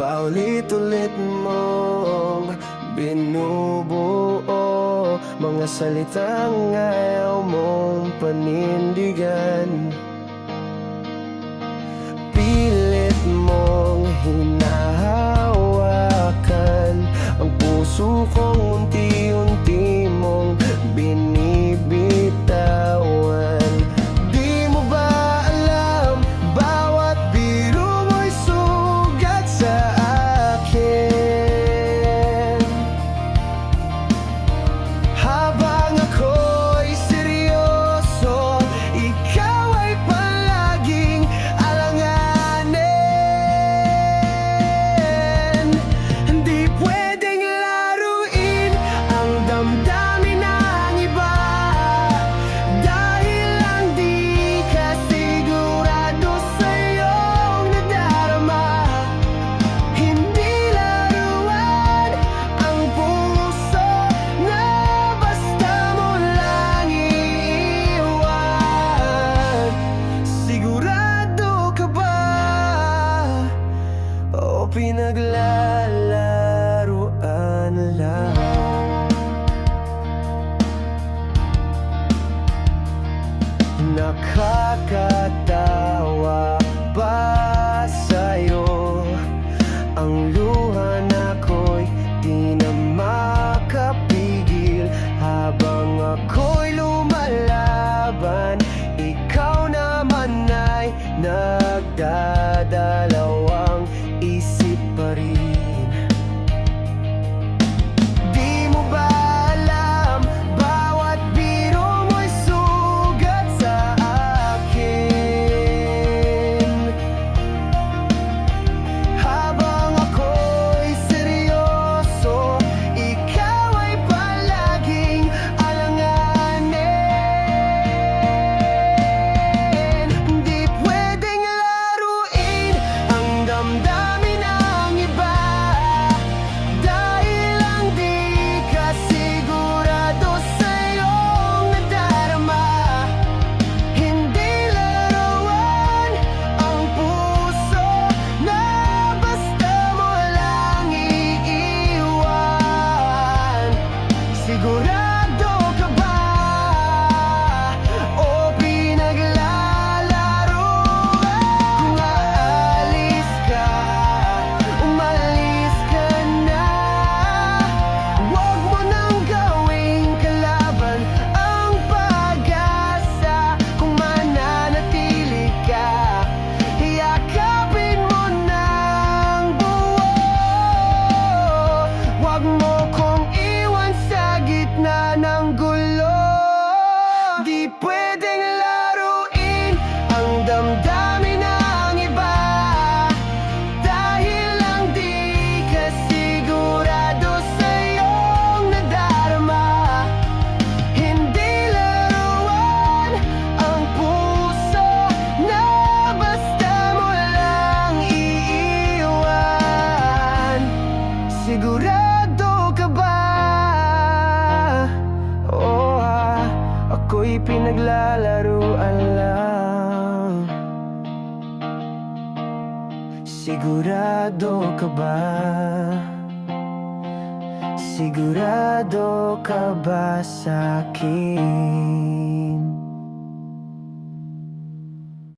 Paulit-ulit mong binubuo. Mga salitang ayaw mong panindigan. nakakatawa ba sa'yo? Ang pinaglalaruan lang Sigurado ka ba? Sigurado ka ba sa?